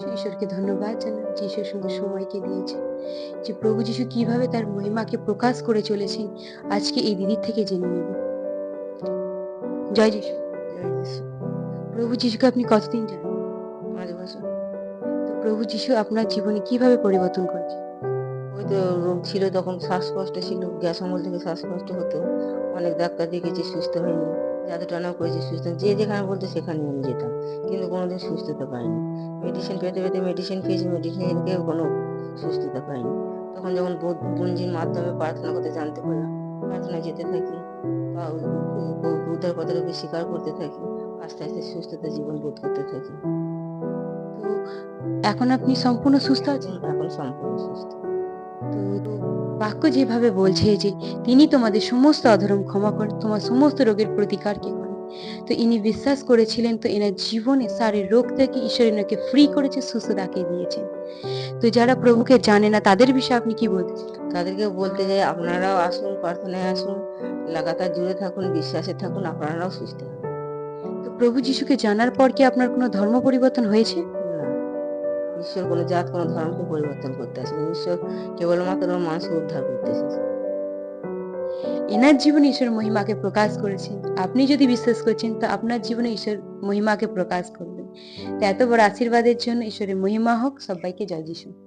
সে ঈশ্বরকে ধন্যবাদ জানান যে ঈশ্বর সঙ্গে সময়কে দিয়েছে যে প্রভু যিশু কীভাবে তার মহিমাকে প্রকাশ করে চলেছেন আজকে এই দিদির থেকে জেনে নেব। জয় যিশু। জয় যিশু। প্রভু যিশুকে আপনি কতদিন জানেন? পাঁচ বছর। তো প্রভু যিশু আপনার জীবনে কীভাবে পরিবর্তন করেছে? ওই তো রোগ ছিল তখন শ্বাসকষ্ট ছিল গ্যাস অম্বল থেকে শ্বাসকষ্ট হতো অনেক ডাক্তার দেখেছি সুস্থ হয়নি। যাদের টানা করেছি, সুস্থ যে যেখানে বলতো সেখানে আমি যেতাম। কিন্তু কোনোদিন সুস্থতা পাইনি। মেডিসিন পেতে পেতে মেডিসিন খেয়েছি মেডিসিন খেয়েও কোনো সুস্থতা পাইনি। তখন যখন বুঞ্জির মাধ্যমে প্রার্থনা করতে জানতে পারলাম, প্রার্থনা যেতে থাকি, বা বুদ্ধার কথাটাকে স্বীকার করতে থাকি, আস্তে আস্তে সুস্থতা জীবন বোধ করতে থাকি। তো এখন আপনি সম্পূর্ণ সুস্থ আছেন? এখন সম্পূর্ণ সুস্থ। তো বাক্য যেভাবে বলছে যে তিনি তোমাদের সমস্ত অধর্ম ক্ষমা করেন তোমার সমস্ত রোগের প্রতিকারকে করেন তো ইনি বিশ্বাস করেছিলেন তো এনার জীবনে সারের রোগ থেকে ঈশ্বর এনাকে ফ্রি করেছে সুস্থ সুস্থতাকে দিয়েছেন। তো যারা প্রভুকে জানে না তাদের বিষয়ে আপনি কি বলতে? তাদেরকে বলতে যাই আপনারাও আসুন প্রার্থনায় আসুন লাগাতার জুড়ে থাকুন বিশ্বাসে থাকুন আপনারাও সুস্থ তো প্রভু যিশুকে জানার পর কি আপনার কোনো ধর্ম পরিবর্তন হয়েছে? ঈশ্বর কোনো জাত কোনো ধর্মকে পরিবর্তন করতে আসেনি ঈশ্বর কেবলমাত্র মানুষকে উদ্ধার করতে এসেছে। এনার জীবনে ঈশ্বর মহিমাকে প্রকাশ করেছে আপনি যদি বিশ্বাস করছেন, তো আপনার জীবনে ঈশ্বর মহিমাকে প্রকাশ করবেন। এত বড় আশীর্বাদের জন্য ঈশ্বরের মহিমা হোক। সবাইকে জয় যিশু।